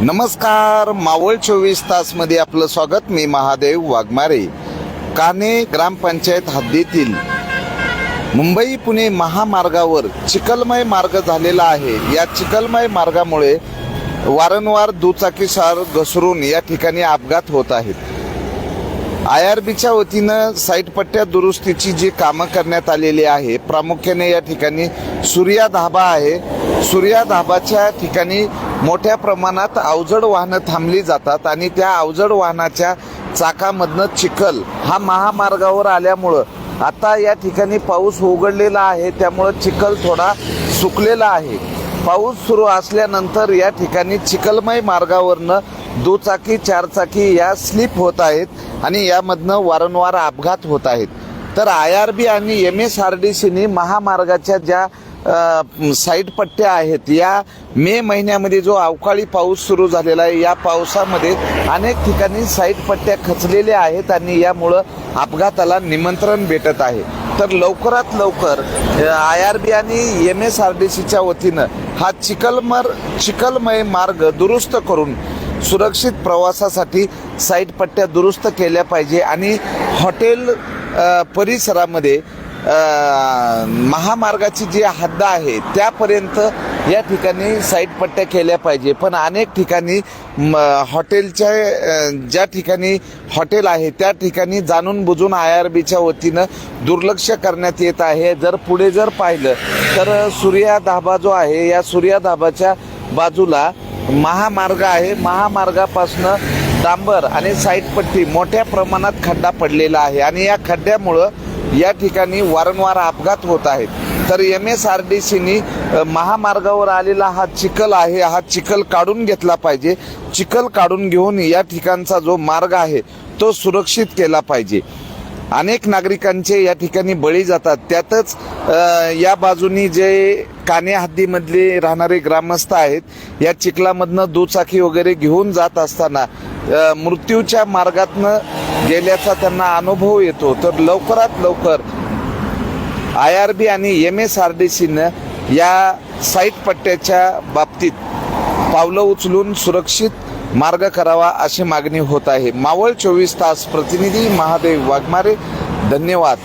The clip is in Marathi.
नमस्कार मावळ चोवीस तासमध्ये आपलं स्वागत. मी महादेव वाघमारे. काने ग्रामपंचायत हद्दीतील मुंबई पुणे महामार्गावर चिखलमय मार्ग झालेला आहे. या चिखलमय मार्गामुळे वारंवार दुचाकीसार घसरून या ठिकाणी अपघात होत आहेत. आय आर बीच्या वतीनं साईट पट्ट्या दुरुस्तीची जी कामं करण्यात आलेली आहे प्रामुख्याने या ठिकाणी सूर्या धाबा आहे. सूर्याधाबाच्या ठिकाणी मोठ्या प्रमाणात अवजड वाहनं थांबली जातात आणि त्या अवजड वाहनाच्या चाकामधनं चिखल हा महामार्गावर आल्यामुळं आता या ठिकाणी पाऊस उघडलेला आहे. त्यामुळं चिखल थोडा सुकलेला आहे. पाऊस सुरू असल्यानंतर या ठिकाणी चिखलमय मार्गावरनं दुचाकी चारचाकी या स्लिप होत आहेत आणि यामधनं वारंवार अपघात होत आहेत. तर आय आर बी आणि एम एस आर डी सीने महामार्गाच्या ज्या अ, साईड पट्ट्या आहेत. या मे महिन्यामध्ये जो अवकाळी पाऊस सुरू झालेला आहे या पावसामध्ये अनेक ठिकाणी साईड पट्ट्या खचलेल्या आहेत आणि यामुळं अपघाताला निमंत्रण भेटत आहे. तर लवकरात लवकर आय आर बी आणि एम एस आर डी सीच्या वतीनं हा चिखलमर चिखलमय मार्ग दुरुस्त करून सुरक्षित प्रवासासाठी साईड पट्ट्या दुरुस्त केल्या पाहिजे आणि हॉटेल परिसरामध्ये महामार्गाची जी हद्द आहे त्यापर्यंत या ठिकाणी साईड पट्ट्या केल्या पाहिजे. पण अनेक ठिकाणी म, हॉटेलच्या ज्या ठिकाणी हॉटेल आहे त्या ठिकाणी जाणून बुजून आय आर बीच्या वतीनं दुर्लक्ष करण्यात येत आहे. जर पुढे जर पाहिलं तर सूर्या धाबा जो आहे या सूर्या धाबाच्या बाजूला महामार्ग आहे. महामार्गापासनं डांबर आणि साईड पट्टी मोठ्या प्रमाणात खड्डा पडलेला आहे. आणि या खड्ड्यामुळं या ठिकाणी वारंवार अपघात होत आहेत. तर एम एस आर डी सीनी महामार्गावर आलेला हा चिखल आहे हा चिखल काढून घेतला पाहिजे. चिखल काढून घेऊन या ठिकाणचा जो मार्ग आहे तो सुरक्षित केला पाहिजे. अनेक नागरिकांचे या ठिकाणी बळी जातात. त्यातच या बाजूनी जे काने हद्दीमधले राहणारे ग्रामस्थ आहेत या चिखलामधनं दुचाकी वगैरे घेऊन जात असताना मृत्यूच्या मार्गातनं गेल्याचा त्यांना अनुभव येतो. तर लवकरात लवकर आय आर बी आणि एम एस आर डी सीनं या साईट पट्ट्याच्या बाबतीत पावलं उचलून सुरक्षित मार्ग करावा अशी मागणी होत आहे. मावळ चोवीस तास प्रतिनिधी महादेव वाघमारे धन्यवाद.